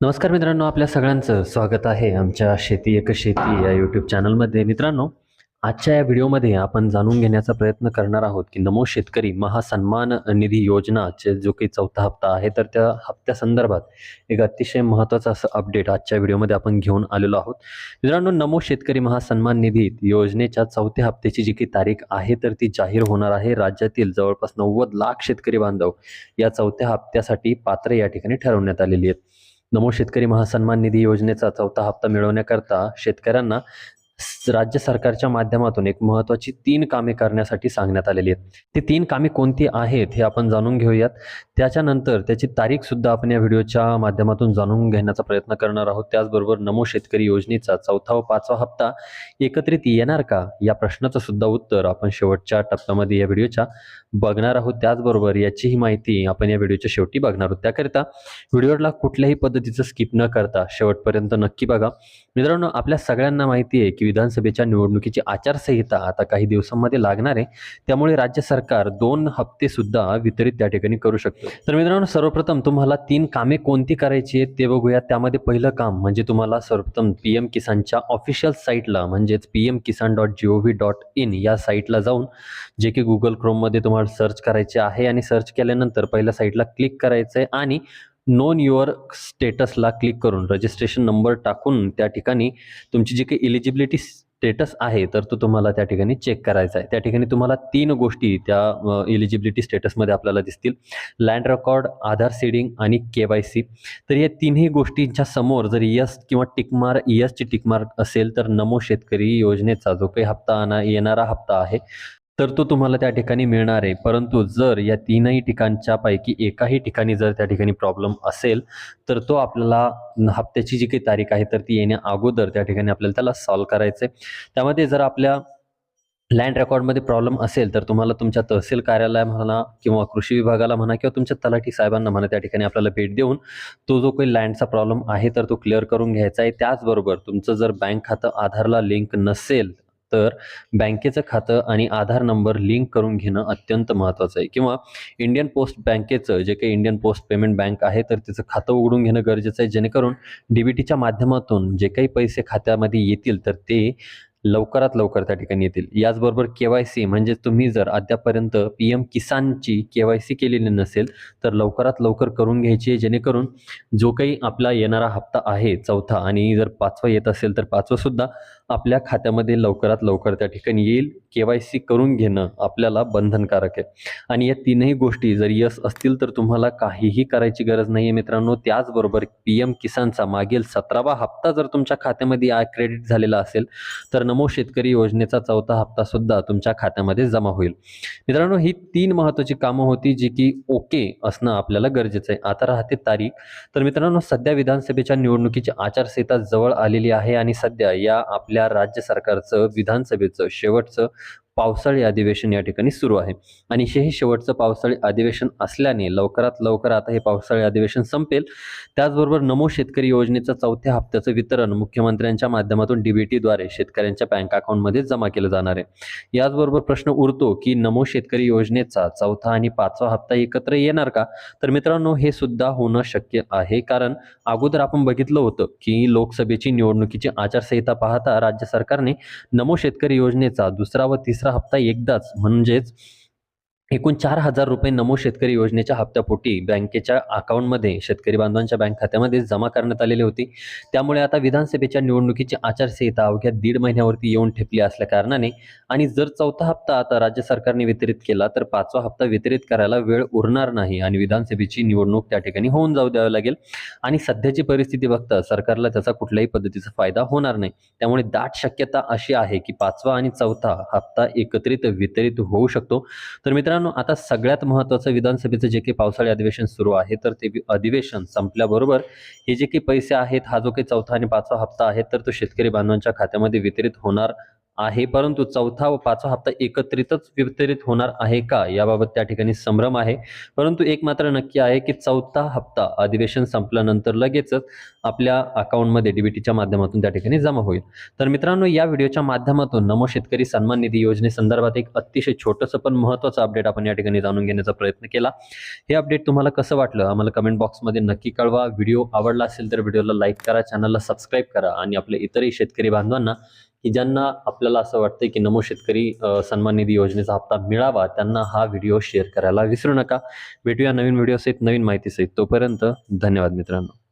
नमस्कार मित्रांनो आपल्या सगळ्यांचं स्वागत आहे आमच्या शेती एक शेती या यूट्यूब चॅनलमध्ये मित्रांनो आजच्या या व्हिडिओमध्ये आपण जाणून घेण्याचा प्रयत्न करणार आहोत की नमो शेतकरी महासन्मान निधी योजनाचे जो काही चौथा हप्ता आहे तर त्या हप्त्यासंदर्भात एक अतिशय महत्त्वाचं असं अपडेट आजच्या व्हिडिओमध्ये आपण घेऊन आलेलो आहोत. मित्रांनो नमो शेतकरी महासन्मान निधी योजनेच्या चौथ्या हप्त्याची जी काही तारीख आहे तर ती जाहीर होणार आहे. राज्यातील जवळपास नव्वद लाख शेतकरी बांधव या चौथ्या हप्त्यासाठी पात्र या ठिकाणी ठरवण्यात आलेली आहेत. नमो शेतकरी महासन्मान निधी योजनेचा चौथा हप्ता मिळवण्याकरता शेतकऱ्यांना राज्य सरकारच्या माध्यमातून एक महत्त्वाची तीन कामे करण्यासाठी सांगण्यात आलेली आहेत. ती तीन कामे कोणती आहेत हे आपण जाणून घेऊयात. त्याच्यानंतर त्याची तारीख सुद्धा आपण या व्हिडिओच्या माध्यमातून जाणून घेण्याचा प्रयत्न करणार आहोत. त्याचबरोबर नमो शेतकरी योजनेचा चौथा व पाचवा हप्ता एकत्रित येणार का? या प्रश्नाचं सुद्धा उत्तर आपण शेवटच्या टप्प्यामध्ये या व्हिडिओच्या बघणार आहोत. त्याचबरोबर याचीही माहिती आपण या व्हिडिओच्या शेवटी बघणार आहोत. त्याकरिता व्हिडिओला कुठल्याही पद्धतीचं स्किप न करता शेवटपर्यंत नक्की बघा. मित्रांनो आपल्या सगळ्यांना माहिती आहे की विधानसभेच्या निवडणुकीची आचारसंहिता आता काही दिवसांमध्ये लागणार आहे. त्यामुळे राज्य सरकार दोन हप्ते सुद्धा वितरित त्या ठिकाणी करू शकतो. तर मित्रांनो सर्वप्रथम तुम्हाला तीन कामे कोणती करायची आहेत ते बघूया. त्यामध्ये पहिलं काम म्हणजे तुम्हाला सर्वप्रथम पी एम किसानच्या ऑफिशियल साईटला म्हणजेच P M Kisan dot G O V dot in या साईटला जाऊन जे की गुगल क्रोममध्ये तुम्हाला सर्च करायचे आहे आणि सर्च केल्यानंतर पहिल्या साईटला क्लिक करायचं आहे आणि नोन युअर स्टेटसला क्लिक करून रजिस्ट्रेशन नंबर टाकून त्या ठिकाणी तुमची जी काही इलिजिबिलिटी स्टेटस आहे तर तो तुम्हाला त्या ठिकाणी चेक करायचा आहे. त्या ठिकाणी तुम्हाला तीन गोष्टी त्या इलिजिबिलिटी स्टेटसमध्ये आपल्याला दिसतील. लँड रेकॉर्ड आधार सीडिंग आणि के वाय सी. तर या तिन्ही गोष्टींच्या समोर जर यस किंवा टिकमार यसची टिकमार्क असेल तर नमो शेतकरी योजनेचा जो काही हप्ता आणा येणारा हप्ता आहे तर तो तुम्हाला त्या ठिकाणी मिळणार आहे. परंतु जर या तीनही ठिकाणच्या पैकी एकाही ठिकाणी जर त्या ठिकाणी प्रॉब्लेम असेल तर तो आपल्याला हप्त्याची जी काही तारीख आहे तर ती येण्या अगोदर त्या ठिकाणी आपल्याला त्याला सॉल्व करायचं आहे. त्यामध्ये जर आपल्या लँड रेकॉर्डमध्ये प्रॉब्लेम असेल तर तुम्हाला तुमच्या तहसील कार्यालय म्हणा किंवा कृषी विभागाला म्हणा किंवा तुमच्या तलाठी साहेबांना म्हणा त्या ठिकाणी आपल्याला भेट देऊन तो जो काही लँडचा प्रॉब्लेम आहे तर तो क्लिअर करून घ्यायचा आहे. त्याचबरोबर तुमचं जर बँक खातं आधारला लिंक नसेल तर बँकेचं खातं आणि आधार नंबर लिंक करून घेणं अत्यंत महत्त्वाचं आहे. किंवा इंडियन पोस्ट बँकेचं जे काही इंडियन पोस्ट पेमेंट बँक आहे तर त्याचं खातं उघडून घेणं गरजेचं आहे. जेणेकरून डी बी टीच्या माध्यमातून जे काही पैसे खात्यामध्ये येतील तर ते लवकरात लवकर त्या ठिकाणी येतील. याचबरोबर के वाय सी म्हणजे तुम्ही जर अद्यापर्यंत पी एम किसानची के वाय सी केलेली नसेल तर लवकरात लवकर करून घ्यायची आहे. जेणेकरून जो काही आपला येणारा हप्ता आहे चौथा आणि जर पाचवा येत असेल तर पाचवासुद्धा आपल्या खात्यामध्ये लवकरात लवकर त्या ठिकाणी येईल. के वाय सी करून घेणं आपल्याला बंधनकारक आहे. आणि या तीनही गोष्टी जर यस असतील तर तुम्हाला काहीही करायची गरज नाही आहे मित्रांनो. त्याचबरोबर पी एम किसानचा मागील सतरावा हप्ता जर तुमच्या खात्यामध्ये क्रेडिट झालेला असेल तर नमो शेतकरी योजनेचा चौथा हप्ता सुद्धा तुमच्या खात्यामध्ये जमा होईल. मित्रांनो ही तीन महत्त्वाची कामं होती जी की ओके असणं आपल्याला गरजेचं आहे. आता राहते तारीख. तर मित्रांनो सध्या विधानसभेच्या निवडणुकीची आचारसंहिता जवळ आलेली आहे आणि सध्या या आपल्या राज्य सरकारचं विधानसभेचं शेवटचं पावसाळी अधिवेशन या ठिकाणी सुरू आहे. आणि हे शेवटचं पावसाळी अधिवेशन असल्याने लवकरात लवकर आता हे पावसाळी अधिवेशन संपेल. त्याचबरोबर नमो शेतकरी योजनेचं चौथ्या हप्त्याचं वितरण मुख्यमंत्र्यांच्या माध्यमातून डीबीटीद्वारे शेतकऱ्यांच्या बँक अकाउंटमध्ये जमा केलं जाणार आहे. याचबरोबर प्रश्न उरतो की नमो शेतकरी योजनेचा चौथा आणि पाचवा हप्ता एकत्र येणार का? तर मित्रांनो हे सुद्धा होणं शक्य आहे. कारण अगोदर आपण बघितलं होतं की लोकसभेची निवडणुकीची आचारसंहिता पाहता राज्य सरकारने नमो शेतकरी योजनेचा दुसरा व तिसरा हप्ता एकदाच म्हणजेच एकूण चार हजार रुपये नमो शेतकरी योजनेच्या हप्त्यापोटी बँकेच्या अकाउंटमध्ये शेतकरी बांधवांच्या बँक खात्यामध्ये जमा करण्यात आलेली होती. त्यामुळे आता विधानसभेच्या निवडणुकीची आचारसंहिता अवघ्या दीड महिन्यावरती येऊन ठेपली असल्या कारणाने आणि जर चौथा हप्ता आता राज्य सरकारने वितरित केला तर पाचवा हप्ता वितरित करायला वेळ उरणार नाही आणि विधानसभेची निवडणूक त्या ठिकाणी होऊन जाऊ द्यावी लागेल. आणि सध्याची परिस्थिती बघता सरकारला त्याचा कुठल्याही पद्धतीचा फायदा होणार नाही. त्यामुळे दाट शक्यता अशी आहे की पाचवा आणि चौथा हप्ता एकत्रित वितरित होऊ शकतो. तर मित्रांनो आता सगळ्यात महत्त्वाचं विधानसभेचं जे काही पावसाळी अधिवेशन सुरू आहे तर ते अधिवेशन संपल्याबरोबर हे जे काही पैसे आहेत हा जो काही चौथा आणि पाचवा हप्ता आहे तर तो शेतकरी बांधवांच्या खात्यामध्ये वितरित होणार आहे परंतु चौथा व पाचवा हप्ता एकत्रितच वितरित होणार आहे का? याबाबत त्या ठिकाणी संभ्रम आहे. परंतु एक मात्र नक्की आहे की चौथा हप्ता अधिवेशन संपल्यानंतर लगेचच आपल्या अकाउंटमध्ये डीबीटीच्या माध्यमातून त्या ठिकाणी जमा होईल. तर मित्रांनो या व्हिडिओच्या माध्यमातून नमो शेतकरी सन्मान निधी योजनेसंदर्भात एक अतिशय छोटंसं पण महत्त्वाचं अपडेट आपण या ठिकाणी जाणून घेण्याचा प्रयत्न केला. हे अपडेट तुम्हाला कसं वाटलं? आम्हाला कमेंट बॉक्समध्ये नक्की कळवा. व्हिडिओ आवडला असेल तर व्हिडिओला लाईक करा चॅनलला सबस्क्राईब करा आणि आपल्या इतरही शेतकरी बांधवांना की ज्यांना आपल्याला असं वाटतं की नमो शेतकरी सन्मान निधी योजनेचा हप्ता मिळावा त्यांना हा व्हिडिओ शेअर करायला विसरू नका. भेटूया नवीन व्हिडिओ सहित नवीन माहिती सहित तोपर्यंत धन्यवाद मित्रांनो.